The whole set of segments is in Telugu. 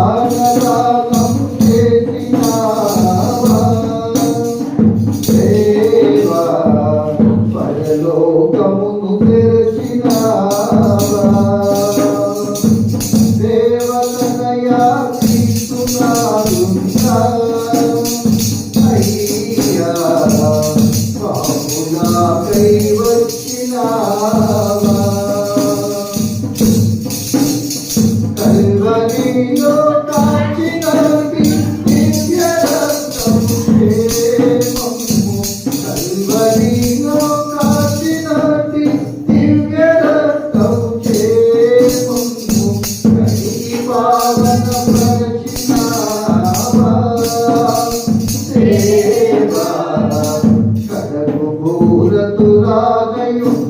Bhagavatam ഗോപുരത്തുരാജയും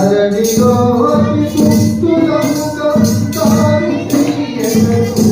ధరణి గోపి సుతులముఖ తారి ప్రియతకు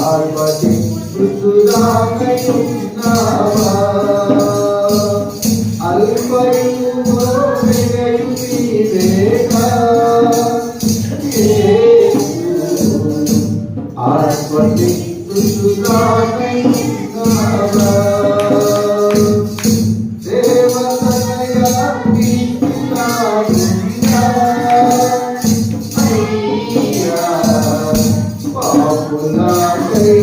పార్వతి ఋతురామ అల్పయూ